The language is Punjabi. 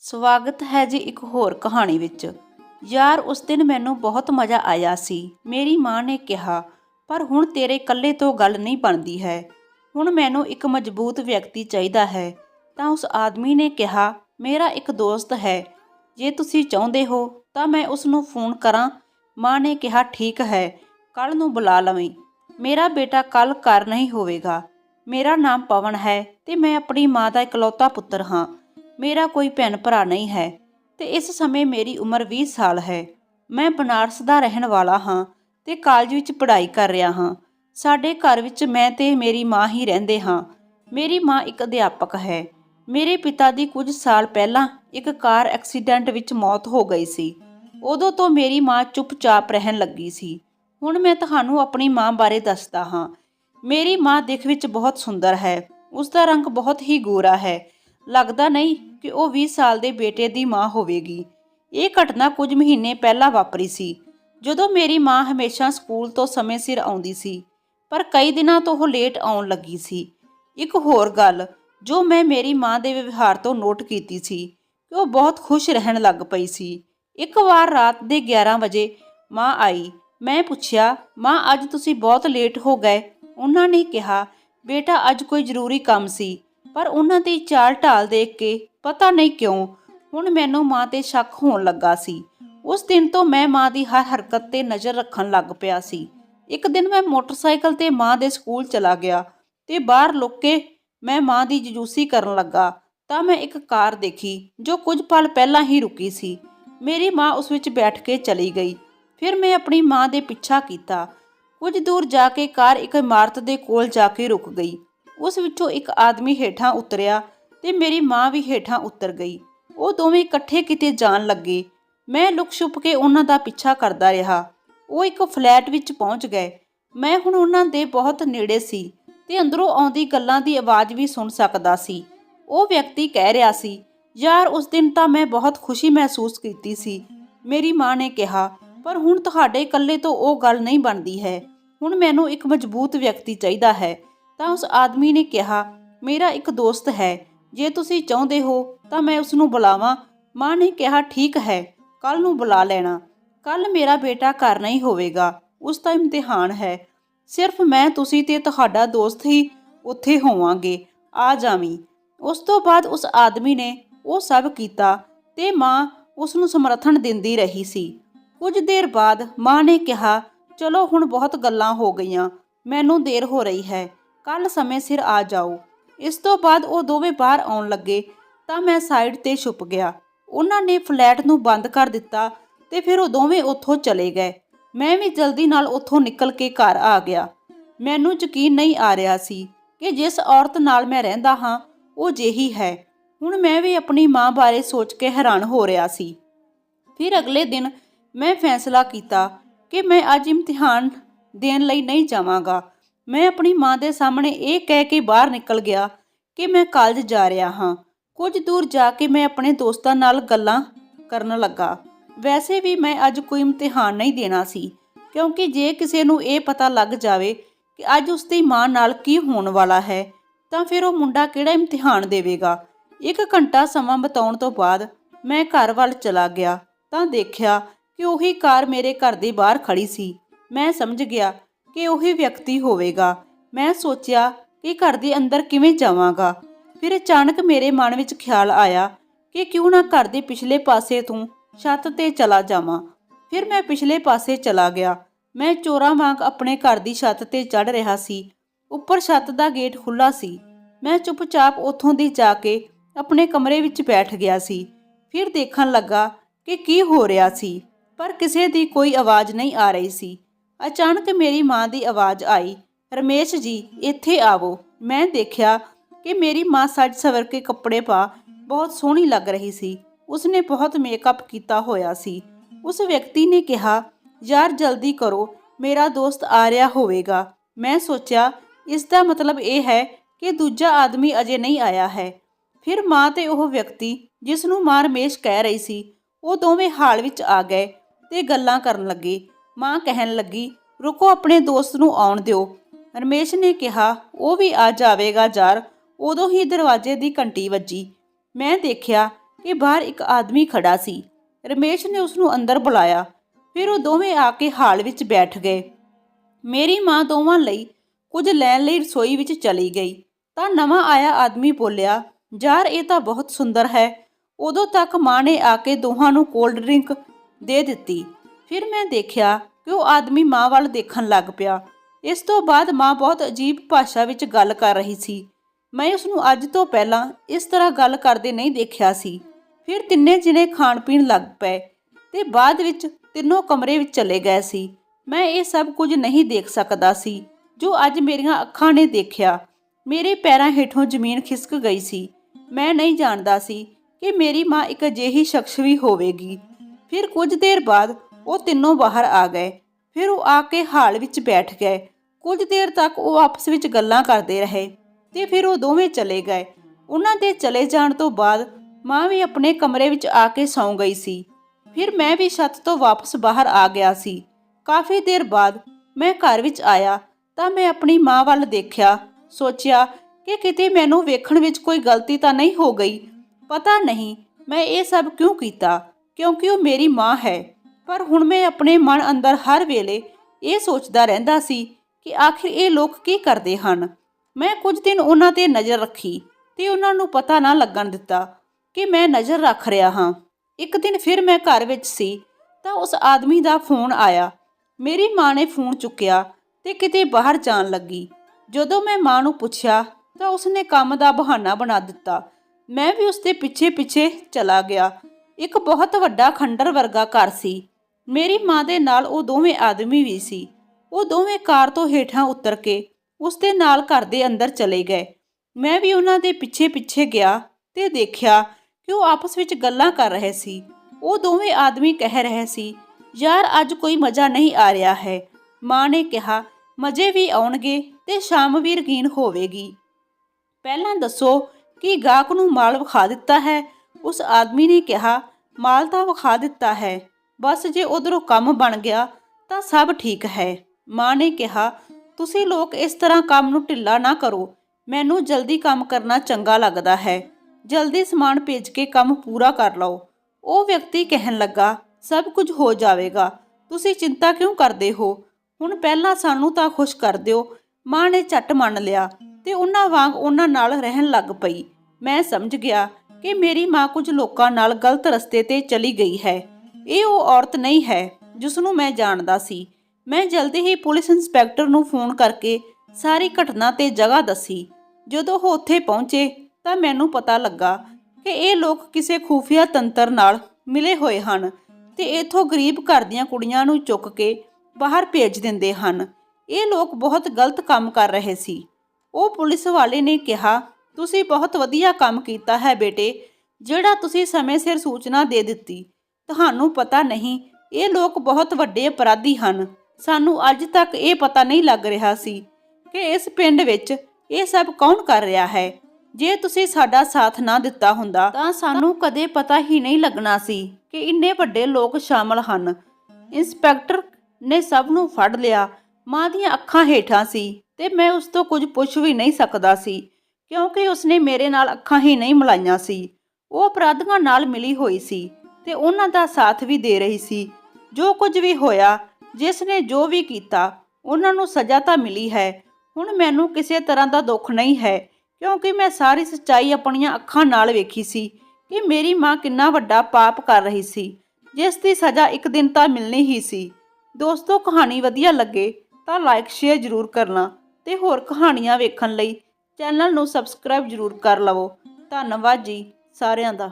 ਸਵਾਗਤ ਹੈ ਜੀ ਇੱਕ ਹੋਰ ਕਹਾਣੀ ਵਿੱਚ। ਯਾਰ, ਉਸ ਦਿਨ ਮੈਨੂੰ ਬਹੁਤ ਮਜ਼ਾ ਆਇਆ ਸੀ। ਮੇਰੀ ਮਾਂ ਨੇ ਕਿਹਾ, ਪਰ ਹੁਣ ਤੇਰੇ ਇਕੱਲੇ ਤੋਂ ਗੱਲ ਨਹੀਂ ਬਣਦੀ ਹੈ। ਹੁਣ ਮੈਨੂੰ ਇੱਕ ਮਜ਼ਬੂਤ ਵਿਅਕਤੀ ਚਾਹੀਦਾ ਹੈ। ਤਾਂ ਉਸ ਆਦਮੀ ਨੇ ਕਿਹਾ, ਮੇਰਾ ਇੱਕ ਦੋਸਤ ਹੈ। ਜੇ ਤੁਸੀਂ ਚਾਹੁੰਦੇ ਹੋ, ਤਾਂ ਮੈਂ ਉਸ ਨੂੰ ਫੋਨ ਕਰਾਂ। ਮਾਂ ਨੇ ਕਿਹਾ, ਠੀਕ ਹੈ ਕੱਲ ਨੂੰ ਬੁਲਾ ਲਵੇਂ। ਮੇਰਾ ਬੇਟਾ ਕੱਲ ਘਰ ਨਹੀਂ ਹੋਵੇਗਾ। ਮੇਰਾ ਨਾਮ ਪਵਨ ਹੈ ਤੇ ਮੈਂ ਆਪਣੀ ਮਾਂ ਦਾ ਇਕਲੌਤਾ ਪੁੱਤਰ ਹਾਂ। ਮੇਰਾ ਕੋਈ ਭੈਣ ਭਰਾ ਨਹੀਂ ਹੈ ਤੇ ਇਸ ਸਮੇਂ ਮੇਰੀ ਉਮਰ 20 ਸਾਲ ਹੈ। ਮੈਂ ਬਨਾਰਸ ਦਾ ਰਹਿਣ ਵਾਲਾ ਹਾਂ ਤੇ ਕਾਲਜ ਵਿੱਚ ਪੜ੍ਹਾਈ ਕਰ ਰਿਹਾ ਹਾਂ। ਸਾਡੇ ਘਰ ਵਿੱਚ ਮੈਂ ਤੇ ਮੇਰੀ ਮਾਂ ਹੀ ਰਹਿੰਦੇ ਹਾਂ। ਮੇਰੀ ਮਾਂ ਇੱਕ ਅਧਿਆਪਕ ਹੈ। ਮੇਰੇ ਪਿਤਾ ਦੀ ਕੁਝ ਸਾਲ ਪਹਿਲਾਂ ਇੱਕ ਕਾਰ ਐਕਸੀਡੈਂਟ ਵਿੱਚ ਮੌਤ ਹੋ ਗਈ ਸੀ। ਉਦੋਂ ਤੋਂ ਮੇਰੀ ਮਾਂ ਚੁੱਪਚਾਪ ਰਹਿਣ ਲੱਗੀ ਸੀ। ਹੁਣ ਮੈਂ ਤੁਹਾਨੂੰ ਆਪਣੀ ਮਾਂ ਬਾਰੇ ਦੱਸਦਾ ਹਾਂ। ਮੇਰੀ ਮਾਂ ਦਿੱਖ ਵਿੱਚ ਬਹੁਤ ਸੁੰਦਰ ਹੈ। ਉਸ ਦਾ ਰੰਗ ਬਹੁਤ ਹੀ ਗੋਰਾ ਹੈ। ਲੱਗਦਾ ਨਹੀਂ ਕਿ ਉਹ 20 ਸਾਲ ਦੇ ਬੇਟੇ ਦੀ ਮਾਂ ਹੋਵੇਗੀ। ਇਹ ਘਟਨਾ ਕੁਝ ਮਹੀਨੇ ਪਹਿਲਾਂ ਵਾਪਰੀ ਸੀ, ਜਦੋਂ ਮੇਰੀ ਮਾਂ ਹਮੇਸ਼ਾ ਸਕੂਲ ਤੋਂ ਸਮੇਂ ਸਿਰ ਆਉਂਦੀ ਸੀ, ਪਰ ਕਈ ਦਿਨਾਂ ਤੋਂ ਉਹ ਲੇਟ ਆਉਣ ਲੱਗੀ ਸੀ। ਇੱਕ ਹੋਰ ਗੱਲ, ਜੋ ਮੈਂ ਮੇਰੀ ਮਾਂ ਦੇ ਵਿਵਹਾਰ ਤੋਂ ਨੋਟ ਕੀਤੀ ਸੀ, ਕਿ ਉਹ ਬਹੁਤ ਖੁਸ਼ ਰਹਿਣ ਲੱਗ ਪਈ ਸੀ। ਇੱਕ ਵਾਰ ਰਾਤ ਦੇ 11 ਵਜੇ ਮਾਂ ਆਈ। ਮੈਂ ਪੁੱਛਿਆ, ਮਾਂ, ਅੱਜ ਤੁਸੀਂ ਬਹੁਤ ਲੇਟ ਹੋ ਗਏ। ਉਹਨਾਂ ਨੇ ਕਿਹਾ, ਬੇਟਾ, ਅੱਜ ਕੋਈ ਜ਼ਰੂਰੀ ਕੰਮ ਸੀ। ਪਰ ਉਹਨਾਂ ਦੀ ਚਾਲ ਢਾਲ ਦੇਖ ਕੇ ਪਤਾ ਨਹੀਂ ਕਿਉਂ, ਹੁਣ ਮੈਨੂੰ ਮਾਂ ਤੇ ਸ਼ੱਕ ਹੋਣ ਲੱਗਾ ਸੀ। ਉਸ ਦਿਨ ਤੋਂ ਮੈਂ ਮਾਂ ਦੀ ਹਰ ਹਰਕਤ ਤੇ ਨਜ਼ਰ ਰੱਖਣ ਲੱਗ ਪਿਆ ਸੀ। ਇੱਕ ਦਿਨ ਮੈਂ ਮੋਟਰਸਾਈਕਲ ਤੇ ਮਾਂ ਦੇ ਸਕੂਲ ਚਲਾ ਗਿਆ ਤੇ ਬਾਹਰ ਲੁੱਕ ਮੈਂ ਮਾਂ ਦੀ ਜਜੂਸੀ ਕਰਨ ਲੱਗਾ ਤਾਂ ਮੈਂ ਇੱਕ ਕਾਰ ਦੇਖੀ ਜੋ ਕੁਝ ਪਲ ਪਹਿਲਾਂ ਹੀ ਰੁਕੀ ਸੀ। ਮੇਰੀ ਮਾਂ ਉਸ ਵਿੱਚ ਬੈਠ ਕੇ ਚਲੀ ਗਈ। ਫਿਰ ਮੈਂ ਆਪਣੀ ਮਾਂ ਦੇ ਪਿੱਛਾ ਕੀਤਾ। ਕੁਝ ਦੂਰ ਜਾ ਕੇ ਕਾਰ ਇੱਕ ਇਮਾਰਤ ਦੇ ਕੋਲ ਜਾ ਕੇ ਰੁਕ ਗਈ। ਉਸ ਵਿੱਚੋਂ ਇੱਕ ਆਦਮੀ ਹੇਠਾਂ ਉਤਰਿਆ ਤੇ ਮੇਰੀ ਮਾਂ ਵੀ ਹੇਠਾਂ ਉਤਰ ਗਈ। ਉਹ ਦੋਵੇਂ ਇਕੱਠੇ ਕਿਤੇ ਜਾਣ ਲੱਗੇ। ਮੈਂ ਲੁਕ ਛੁਪ ਕੇ ਉਹਨਾਂ ਦਾ ਪਿੱਛਾ ਕਰਦਾ ਰਿਹਾ। ਉਹ ਇੱਕ ਫਲੈਟ ਵਿੱਚ ਪਹੁੰਚ ਗਏ। ਮੈਂ ਹੁਣ ਉਹਨਾਂ ਦੇ ਬਹੁਤ ਨੇੜੇ ਸੀ ਤੇ ਅੰਦਰੋਂ ਆਉਂਦੀ ਗੱਲਾਂ ਦੀ ਆਵਾਜ਼ ਵੀ ਸੁਣ ਸਕਦਾ ਸੀ। ਉਹ ਵਿਅਕਤੀ ਕਹਿ ਰਿਹਾ ਸੀ, ਯਾਰ, ਉਸ ਦਿਨ ਤਾਂ ਮੈਂ ਬਹੁਤ ਖੁਸ਼ੀ ਮਹਿਸੂਸ ਕੀਤੀ ਸੀ। ਮੇਰੀ ਮਾਂ ਨੇ ਕਿਹਾ, ਪਰ ਹੁਣ ਤੁਹਾਡੇ ਇਕੱਲੇ ਤੋਂ ਉਹ ਗੱਲ ਨਹੀਂ ਬਣਦੀ ਹੈ। ਹੁਣ ਮੈਨੂੰ ਇੱਕ ਮਜ਼ਬੂਤ ਵਿਅਕਤੀ ਚਾਹੀਦਾ ਹੈ। ਤਾਂ ਉਸ ਆਦਮੀ ਨੇ ਕਿਹਾ, ਮੇਰਾ ਇੱਕ ਦੋਸਤ ਹੈ। ਜੇ ਤੁਸੀਂ ਚਾਹੁੰਦੇ ਹੋ ਤਾਂ ਮੈਂ ਉਸ ਨੂੰ ਬੁਲਾਵਾਂ। ਮਾਂ ਨੇ ਕਿਹਾ, ਠੀਕ ਹੈ ਕੱਲ ਨੂੰ ਬੁਲਾ ਲੈਣਾ। ਕੱਲ ਮੇਰਾ ਬੇਟਾ ਘਰ ਨਹੀਂ ਹੋਵੇਗਾ। ਉਸ ਦਾ ਇਮਤਿਹਾਨ ਹੈ। ਸਿਰਫ ਮੈਂ, ਤੁਸੀਂ ਤੇ ਤੁਹਾਡਾ ਦੋਸਤ ਹੀ ਉੱਥੇ ਹੋਵਾਂਗੇ। ਆ ਜਾਵੀਂ। ਉਸ ਤੋਂ ਬਾਅਦ ਉਸ ਆਦਮੀ ਨੇ ਉਹ ਸਭ ਕੀਤਾ ਤੇ ਮਾਂ ਉਸ ਨੂੰ ਸਮਰਥਨ ਦਿੰਦੀ ਰਹੀ ਸੀ। ਕੁਝ ਦੇਰ ਬਾਅਦ ਮਾਂ ਨੇ ਕਿਹਾ, ਚਲੋ, ਹੁਣ ਬਹੁਤ ਗੱਲਾਂ ਹੋ ਗਈਆਂ। ਮੈਨੂੰ ਦੇਰ ਹੋ ਰਹੀ ਹੈ। ਕੱਲ ਸਮੇਂ ਸਿਰ ਆ ਜਾਓ। ਇਸ ਤੋਂ ਬਾਅਦ ਉਹ ਦੋਵੇਂ ਬਾਹਰ ਆਉਣ ਲੱਗੇ, ਤਾਂ ਮੈਂ ਸਾਈਡ ਤੇ ਛੁਪ ਗਿਆ। ਉਹਨਾਂ ਨੇ ਫਲੈਟ ਨੂੰ ਬੰਦ ਕਰ ਦਿੱਤਾ ਤੇ ਫਿਰ ਉਹ ਦੋਵੇਂ ਉੱਥੋਂ ਚਲੇ ਗਏ। ਮੈਂ ਵੀ ਜਲਦੀ ਨਾਲ ਉੱਥੋਂ ਨਿਕਲ ਕੇ ਘਰ ਆ ਗਿਆ। ਮੈਨੂੰ ਯਕੀਨ ਨਹੀਂ ਆ ਰਿਹਾ ਸੀ ਕਿ ਜਿਸ ਔਰਤ ਨਾਲ ਮੈਂ ਰਹਿੰਦਾ ਹਾਂ, ਉਹ ਜਿਹੀ ਹੈ। ਹੁਣ ਮੈਂ ਵੀ ਆਪਣੀ ਮਾਂ ਬਾਰੇ ਸੋਚ ਕੇ ਹੈਰਾਨ ਹੋ ਰਿਹਾ ਸੀ। ਫਿਰ ਅਗਲੇ ਦਿਨ ਮੈਂ ਫੈਸਲਾ ਕੀਤਾ ਕਿ ਮੈਂ ਅੱਜ ਇਮਤਿਹਾਨ ਦੇਣ ਲਈ ਨਹੀਂ ਜਾਵਾਂਗਾ। ਮੈਂ ਆਪਣੀ ਮਾਂ ਦੇ ਸਾਹਮਣੇ ਇਹ ਕਹਿ ਕੇ ਬਾਹਰ ਨਿਕਲ ਗਿਆ ਕਿ ਮੈਂ ਕਾਲਜ ਜਾ ਰਿਹਾ ਹਾਂ। ਕੁਝ ਦੂਰ ਜਾ ਕੇ ਮੈਂ ਆਪਣੇ ਦੋਸਤਾਂ ਨਾਲ ਗੱਲਾਂ ਕਰਨ ਲੱਗਾ। ਵੈਸੇ ਵੀ ਮੈਂ ਅੱਜ ਕੋਈ ਇਮਤਿਹਾਨ ਨਹੀਂ ਦੇਣਾ ਸੀ, ਕਿਉਂਕਿ ਜੇ ਕਿਸੇ ਨੂੰ ਇਹ ਪਤਾ ਲੱਗ ਜਾਵੇ ਕਿ ਅੱਜ ਉਸ ਦੀ ਮਾਂ ਨਾਲ ਕੀ ਹੋਣ ਵਾਲਾ ਹੈ, ਤਾਂ ਫਿਰ ਉਹ ਮੁੰਡਾ ਕਿਹੜਾ ਇਮਤਿਹਾਨ ਦੇਵੇਗਾ? ਇੱਕ ਘੰਟਾ ਸਮਾਂ ਬਿਤਾਉਣ ਤੋਂ ਬਾਅਦ ਮੈਂ ਘਰ ਵੱਲ ਚਲਾ ਗਿਆ, ਤਾਂ ਦੇਖਿਆ ਕਿ ਉਹੀ ਕਾਰ ਮੇਰੇ ਘਰ ਦੇ ਬਾਹਰ ਖੜੀ ਸੀ। ਮੈਂ ਸਮਝ ਗਿਆ ਕਿ ਉਹੀ ਵਿਅਕਤੀ ਹੋਵੇਗਾ। ਮੈਂ ਸੋਚਿਆ ਕਿ ਘਰ ਦੇ ਅੰਦਰ ਕਿਵੇਂ ਜਾਵਾਂਗਾ। ਫਿਰ ਅਚਾਨਕ ਮੇਰੇ ਮਨ ਵਿੱਚ ਖਿਆਲ ਆਇਆ ਕਿ ਕਿਉਂ ਨਾ ਘਰ ਦੇ ਪਿਛਲੇ ਪਾਸੇ ਤੋਂ ਛੱਤ ਤੇ ਚਲਾ ਜਾਵਾਂ। ਫਿਰ ਮੈਂ ਪਿਛਲੇ ਪਾਸੇ ਚਲਾ ਗਿਆ। ਮੈਂ ਚੋਰਾਂ ਵਾਂਗ ਆਪਣੇ ਘਰ ਦੀ ਛੱਤ ਤੇ ਚੜ ਰਿਹਾ ਸੀ। ਉੱਪਰ ਛੱਤ ਦਾ ਗੇਟ ਖੁੱਲਾ ਸੀ। ਮੈਂ ਚੁੱਪਚਾਪ ਉੱਥੋਂ ਦੀ ਜਾ ਕੇ ਆਪਣੇ ਕਮਰੇ ਵਿੱਚ ਬੈਠ ਗਿਆ ਸੀ। ਫਿਰ ਦੇਖਣ ਲੱਗਾ ਕਿ ਕੀ ਹੋ ਰਿਹਾ ਸੀ। ਪਰ ਕਿਸੇ ਦੀ ਕੋਈ ਆਵਾਜ਼ ਨਹੀਂ ਆ ਰਹੀ ਸੀ। ਅਚਾਨਕ ਮੇਰੀ ਮਾਂ ਦੀ ਆਵਾਜ਼ ਆਈ, ਰਮੇਸ਼ ਜੀ, ਇੱਥੇ ਆਵੋ। ਮੈਂ ਦੇਖਿਆ ਕਿ ਮੇਰੀ ਮਾਂ ਸੱਜ ਸਵਰ ਕੇ ਕੱਪੜੇ ਪਾ ਬਹੁਤ ਸੋਹਣੀ ਲੱਗ ਰਹੀ ਸੀ। ਉਸਨੇ ਬਹੁਤ ਮੇਕਅਪ ਕੀਤਾ ਹੋਇਆ ਸੀ। ਉਸ ਵਿਅਕਤੀ ਨੇ ਕਿਹਾ, ਯਾਰ, ਜਲਦੀ ਕਰੋ, ਮੇਰਾ ਦੋਸਤ ਆ ਰਿਹਾ ਹੋਵੇਗਾ। ਮੈਂ ਸੋਚਿਆ ਇਸ ਦਾ ਮਤਲਬ ਇਹ ਹੈ ਕਿ ਦੂਜਾ ਆਦਮੀ ਅਜੇ ਨਹੀਂ ਆਇਆ ਹੈ। ਫਿਰ ਮਾਂ ਤੇ ਉਹ ਵਿਅਕਤੀ, ਜਿਸ ਨੂੰ ਮਾਂ ਰਮੇਸ਼ ਕਹਿ ਰਹੀ ਸੀ, ਉਹ ਦੋਵੇਂ ਹਾਲ ਵਿੱਚ ਆ ਗਏ ਤੇ ਗੱਲਾਂ ਕਰਨ ਲੱਗੇ। ਮਾਂ ਕਹਿਣ ਲੱਗੀ, ਰੁਕੋ ਆਪਣੇ ਦੋਸਤ ਨੂੰ ਆਉਣ ਦਿਓ। ਰਮੇਸ਼ ਨੇ ਕਿਹਾ, ਉਹ ਵੀ ਆ ਜਾਵੇਗਾ ਯਾਰ। ਉਦੋਂ ਹੀ ਦਰਵਾਜ਼ੇ ਦੀ ਘੰਟੀ ਵੱਜੀ। ਮੈਂ ਦੇਖਿਆ ਕਿ ਬਾਹਰ ਇੱਕ ਆਦਮੀ ਖੜਾ ਸੀ। ਰਮੇਸ਼ ਨੇ ਉਸ ਨੂੰ ਅੰਦਰ ਬੁਲਾਇਆ। ਫਿਰ ਉਹ ਦੋਵੇਂ ਆ ਕੇ ਹਾਲ ਵਿੱਚ ਬੈਠ ਗਏ। ਮੇਰੀ ਮਾਂ ਦੋਵਾਂ ਲਈ ਕੁਝ ਲੈਣ ਲਈ ਰਸੋਈ ਵਿੱਚ ਚਲੀ ਗਈ। ਤਾਂ ਨਵਾਂ ਆਇਆ ਆਦਮੀ ਬੋਲਿਆ, ਯਾਰ, ਇਹ ਤਾਂ ਬਹੁਤ ਸੁੰਦਰ ਹੈ। ਉਦੋਂ ਤੱਕ ਮਾਂ ਨੇ ਆ ਕੇ ਦੋਹਾਂ ਨੂੰ ਕੋਲਡ ਡਰਿੰਕ ਦੇ ਦਿੱਤੀ। ਫਿਰ ਮੈਂ ਦੇਖਿਆ ਕਿ ਉਹ ਆਦਮੀ ਮਾਂ ਵੱਲ ਦੇਖਣ ਲੱਗ ਪਿਆ। ਇਸ ਤੋਂ ਬਾਅਦ ਮਾਂ ਬਹੁਤ ਅਜੀਬ ਭਾਸ਼ਾ ਵਿੱਚ ਗੱਲ ਕਰ ਰਹੀ ਸੀ। ਮੈਂ ਉਸ ਨੂੰ ਅੱਜ ਤੋਂ ਪਹਿਲਾਂ ਇਸ ਤਰ੍ਹਾਂ ਗੱਲ ਕਰਦੇ ਨਹੀਂ ਦੇਖਿਆ ਸੀ। ਫਿਰ ਤਿੰਨੇ ਜਿਨੇ ਖਾਣ ਪੀਣ ਲੱਗ ਪਏ ਤੇ ਬਾਅਦ ਵਿੱਚ ਤਿੰਨੋਂ ਕਮਰੇ ਵਿੱਚ ਚਲੇ ਗਏ ਸੀ। ਮੈਂ ਇਹ ਸਭ ਕੁਝ ਨਹੀਂ ਦੇਖ ਸਕਦਾ ਸੀ, ਜੋ ਅੱਜ ਮੇਰੀਆਂ ਅੱਖਾਂ ਨੇ ਦੇਖਿਆ। ਮੇਰੇ ਪੈਰਾਂ ਹੇਠੋਂ ਜ਼ਮੀਨ ਖਿਸਕ ਗਈ ਸੀ। ਮੈਂ ਨਹੀਂ ਜਾਣਦਾ ਸੀ ਕਿ ਮੇਰੀ ਮਾਂ ਇੱਕ ਅਜਿਹੀ ਸ਼ਖਸ ਵੀ ਹੋਵੇਗੀ। ਫਿਰ ਕੁਝ ਦੇਰ ਬਾਅਦ ਉਹ ਤਿੰਨੋਂ ਬਾਹਰ ਆ ਗਏ। ਫਿਰ ਉਹ ਆ ਕੇ ਹਾਲ ਵਿੱਚ ਬੈਠ ਗਏ। ਕੁਝ ਦੇਰ ਤੱਕ ਉਹ ਆਪਸ ਵਿੱਚ ਗੱਲਾਂ ਕਰਦੇ ਰਹੇ ਤੇ ਫਿਰ ਉਹ ਦੋਵੇਂ ਚਲੇ ਗਏ। ਉਹਨਾਂ ਦੇ ਚਲੇ ਜਾਣ ਤੋਂ ਬਾਅਦ ਮਾਂ ਵੀ ਆਪਣੇ ਕਮਰੇ ਵਿੱਚ ਆ ਕੇ ਸੌਂ ਗਈ ਸੀ। ਫਿਰ ਮੈਂ ਵੀ ਛੱਤ ਤੋਂ ਵਾਪਸ ਬਾਹਰ ਆ ਗਿਆ ਸੀ। ਕਾਫੀ ਦੇਰ ਬਾਅਦ ਮੈਂ ਘਰ ਵਿੱਚ ਆਇਆ ਤਾਂ ਮੈਂ ਆਪਣੀ ਮਾਂ ਵੱਲ ਦੇਖਿਆ, ਸੋਚਿਆ ਕਿ ਕਿਤੇ ਮੈਨੂੰ ਵੇਖਣ ਵਿੱਚ ਕੋਈ ਗਲਤੀ ਤਾਂ ਨਹੀਂ ਹੋ ਗਈ। ਪਤਾ ਨਹੀਂ ਮੈਂ ਇਹ ਸਭ ਕਿਉਂ ਕੀਤਾ, ਕਿਉਂਕਿ ਉਹ ਮੇਰੀ ਮਾਂ ਹੈ। ਪਰ ਹੁਣ ਮੈਂ ਆਪਣੇ ਮਨ ਅੰਦਰ ਹਰ ਵੇਲੇ ਇਹ ਸੋਚਦਾ ਰਹਿੰਦਾ ਸੀ ਕਿ ਆਖਿਰ ਇਹ ਲੋਕ ਕੀ ਕਰਦੇ ਹਨ। ਮੈਂ ਕੁਝ ਦਿਨ ਉਹਨਾਂ ਤੇ ਨਜ਼ਰ ਰੱਖੀ ਤੇ ਉਹਨਾਂ ਨੂੰ ਪਤਾ ਨਾ ਲੱਗਣ ਦਿੱਤਾ ਕਿ ਮੈਂ ਨਜ਼ਰ ਰੱਖ ਰਿਹਾ ਹਾਂ। ਇੱਕ ਦਿਨ ਫਿਰ ਮੈਂ ਘਰ ਵਿੱਚ ਸੀ ਤਾਂ ਉਸ ਆਦਮੀ ਦਾ ਫੋਨ ਆਇਆ। ਮੇਰੀ ਮਾਂ ਨੇ ਫੋਨ ਚੁੱਕਿਆ ਤੇ ਕਿਤੇ ਬਾਹਰ ਜਾਣ ਲੱਗੀ। ਜਦੋਂ ਮੈਂ ਮਾਂ ਨੂੰ ਪੁੱਛਿਆ ਤਾਂ ਉਸਨੇ ਕੰਮ ਦਾ ਬਹਾਨਾ ਬਣਾ ਦਿੱਤਾ। ਮੈਂ ਵੀ ਉਸਦੇ ਪਿੱਛੇ ਪਿੱਛੇ ਚਲਾ ਗਿਆ। ਇੱਕ ਬਹੁਤ ਵੱਡਾ ਖੰਡਰ ਵਰਗਾ ਘਰ ਸੀ। ਮੇਰੀ ਮਾਂ ਦੇ ਨਾਲ ਉਹ ਦੋਵੇਂ ਆਦਮੀ ਵੀ ਸੀ। ਉਹ ਦੋਵੇਂ ਕਾਰ ਤੋਂ ਹੇਠਾਂ ਉਤਰ ਕੇ ਉਸਦੇ ਨਾਲ ਘਰ ਦੇ ਅੰਦਰ ਚਲੇ ਗਏ। ਮੈਂ ਵੀ ਉਹਨਾਂ ਦੇ ਪਿੱਛੇ ਪਿੱਛੇ ਗਿਆ ਤੇ ਦੇਖਿਆ ਕਿ ਉਹ ਆਪਸ ਵਿੱਚ ਗੱਲਾਂ ਕਰ ਰਹੇ ਸੀ। ਉਹ ਦੋਵੇਂ ਆਦਮੀ ਕਹਿ ਰਹੇ ਸੀ, ਯਾਰ, ਅੱਜ ਕੋਈ ਮਜ਼ਾ ਨਹੀਂ ਆ ਰਿਹਾ ਹੈ। ਮਾਂ ਨੇ ਕਿਹਾ, ਮਜ਼ੇ ਵੀ ਆਉਣਗੇ ਤੇ ਸ਼ਾਮ ਵੀ ਰਗੀਨ ਹੋਵੇਗੀ। ਪਹਿਲਾਂ ਦੱਸੋ ਕਿ ਗਾਹਕ ਨੂੰ ਮਾਲ ਵਿਖਾ ਦਿੱਤਾ ਹੈ? ਉਸ ਆਦਮੀ ਨੇ ਕਿਹਾ, ਮਾਲ ਤਾਂ ਵਿਖਾ ਦਿੱਤਾ ਹੈ। ਬਸ ਜੇ ਉਧਰੋਂ ਕੰਮ ਬਣ ਗਿਆ ਤਾਂ ਸਭ ਠੀਕ ਹੈ। ਮਾਂ ਨੇ ਕਿਹਾ, ਤੁਸੀਂ ਲੋਕ ਇਸ ਤਰ੍ਹਾਂ ਕੰਮ ਨੂੰ ਢਿੱਲਾ ਨਾ ਕਰੋ। ਮੈਨੂੰ ਜਲਦੀ ਕੰਮ ਕਰਨਾ ਚੰਗਾ ਲੱਗਦਾ ਹੈ। ਜਲਦੀ ਸਮਾਨ ਭੇਜ ਕੇ ਕੰਮ ਪੂਰਾ ਕਰ ਲਓ। ਉਹ ਵਿਅਕਤੀ ਕਹਿਣ ਲੱਗਾ, ਸਭ ਕੁਝ ਹੋ ਜਾਵੇਗਾ। ਤੁਸੀਂ ਚਿੰਤਾ ਕਿਉਂ ਕਰਦੇ ਹੋ? ਹੁਣ ਪਹਿਲਾਂ ਸਾਨੂੰ ਤਾਂ ਖੁਸ਼ ਕਰ ਦਿਓ। ਮਾਂ ਨੇ ਝੱਟ ਮੰਨ ਲਿਆ ਤੇ ਉਹਨਾਂ ਵਾਂਗ ਉਹਨਾਂ ਨਾਲ ਰਹਿਣ ਲੱਗ ਪਈ। ਮੈਂ ਸਮਝ ਗਿਆ ਕਿ ਮੇਰੀ ਮਾਂ ਕੁਝ ਲੋਕਾਂ ਨਾਲ ਗਲਤ ਰਸਤੇ ਤੇ ਚਲੀ ਗਈ ਹੈ। ਇਹ ਉਹ ਔਰਤ ਨਹੀਂ ਹੈ ਜਿਸ ਨੂੰ ਮੈਂ ਜਾਣਦਾ ਸੀ। ਮੈਂ ਜਲਦੀ ਹੀ ਪੁਲਿਸ ਇੰਸਪੈਕਟਰ ਨੂੰ ਫੋਨ ਕਰਕੇ ਸਾਰੀ ਘਟਨਾ ਤੇ ਜਗ੍ਹਾ ਦੱਸੀ। ਜਦੋਂ ਉਹ ਉੱਥੇ ਪਹੁੰਚੇ ਤਾਂ ਮੈਨੂੰ ਪਤਾ ਲੱਗਾ ਕਿ ਇਹ ਲੋਕ ਕਿਸੇ ਖੂਫੀਆ ਤੰਤਰ ਨਾਲ ਮਿਲੇ ਹੋਏ ਹਨ ਤੇ ਇਥੋਂ ਗਰੀਬ ਘਰ ਦੀਆਂ ਕੁੜੀਆਂ ਨੂੰ ਚੁੱਕ ਕੇ ਬਾਹਰ ਭੇਜ ਦਿੰਦੇ ਹਨ। ਇਹ ਲੋਕ ਬਹੁਤ ਗਲਤ ਕੰਮ ਕਰ ਰਹੇ ਸੀ। ਉਹ ਪੁਲਿਸ ਵਾਲੇ ਨੇ ਕਿਹਾ, ਤੁਸੀਂ ਬਹੁਤ ਵਧੀਆ ਕੰਮ ਕੀਤਾ ਹੈ ਬੇਟੇ, ਜਿਹੜਾ ਤੁਸੀਂ ਸਮੇਂ ਸਿਰ ਸੂਚਨਾ ਦੇ ਦਿੱਤੀ। ਤੁਹਾਨੂੰ ਪਤਾ ਨਹੀਂ, ਇਹ ਲੋਕ ਬਹੁਤ ਵੱਡੇ ਅਪਰਾਧੀ ਹਨ। ਸਾਨੂੰ ਅੱਜ ਤੱਕ ਇਹ ਪਤਾ ਨਹੀਂ ਲੱਗ ਰਿਹਾ ਸੀ ਕਿ ਇਸ ਪਿੰਡ ਵਿੱਚ ਇਹ ਸਭ ਕੌਣ ਕਰ ਰਿਹਾ ਹੈ। ਜੇ ਤੁਸੀਂ ਸਾਡਾ ਸਾਥ ਨਾ ਦਿੱਤਾ ਹੁੰਦਾ, ਤਾਂ ਸਾਨੂੰ ਕਦੇ ਪਤਾ ਹੀ ਨਹੀਂ ਲੱਗਣਾ ਸੀ ਕਿ ਇੰਨੇ ਵੱਡੇ ਲੋਕ ਸ਼ਾਮਲ ਹਨ। ਇੰਸਪੈਕਟਰ ਨੇ ਸਭ ਨੂੰ ਫੜ ਲਿਆ। ਮਾਂ ਦੀਆਂ ਅੱਖਾਂ ਹੇਠਾਂ ਸੀ ਤੇ ਮੈਂ ਉਸ ਤੋਂ ਕੁਝ ਪੁੱਛ ਵੀ ਨਹੀਂ ਸਕਦਾ ਸੀ, ਕਿਉਂਕਿ ਉਸਨੇ ਮੇਰੇ ਨਾਲ ਅੱਖਾਂ ਹੀ ਨਹੀਂ ਮਿਲਾਈਆਂ ਸੀ। ਉਹ ਅਪਰਾਧੀਆਂ ਨਾਲ ਮਿਲੀ ਹੋਈ ਸੀ। ਤੇ ਉਹਨਾਂ ਦਾ ਸਾਥ ਵੀ ਦੇ ਰਹੀ ਸੀ। ਜੋ ਕੁਝ ਵੀ ਹੋਇਆ, ਜਿਸ ਨੇ ਜੋ ਵੀ ਕੀਤਾ, ਉਹਨਾਂ ਨੂੰ ਸਜ਼ਾ ਤਾਂ ਮਿਲੀ ਹੈ। ਹੁਣ ਮੈਨੂੰ ਕਿਸੇ ਤਰ੍ਹਾਂ ਦਾ ਦੁੱਖ ਨਹੀਂ ਹੈ, ਕਿਉਂਕਿ ਮੈਂ ਸਾਰੀ ਸੱਚਾਈ ਆਪਣੀਆਂ ਅੱਖਾਂ ਨਾਲ ਵੇਖੀ ਸੀ ਕਿ ਮੇਰੀ ਮਾਂ ਕਿੰਨਾ ਵੱਡਾ ਪਾਪ ਕਰ ਰਹੀ ਸੀ, ਜਿਸ ਦੀ ਸਜ਼ਾ ਇੱਕ ਦਿਨ ਤਾਂ ਮਿਲਣੀ ਹੀ ਸੀ। ਦੋਸਤੋ, ਕਹਾਣੀ ਵਧੀਆ ਲੱਗੇ ਤਾਂ ਲਾਈਕ ਸ਼ੇਅਰ ਜ਼ਰੂਰ ਕਰਨਾ ਤੇ ਹੋਰ ਕਹਾਣੀਆਂ ਵੇਖਣ ਲਈ ਚੈਨਲ ਨੂੰ ਸਬਸਕ੍ਰਾਈਬ ਜ਼ਰੂਰ ਕਰ ਲਵੋ। ਧੰਨਵਾਦ ਜੀ ਸਾਰਿਆਂ ਦਾ।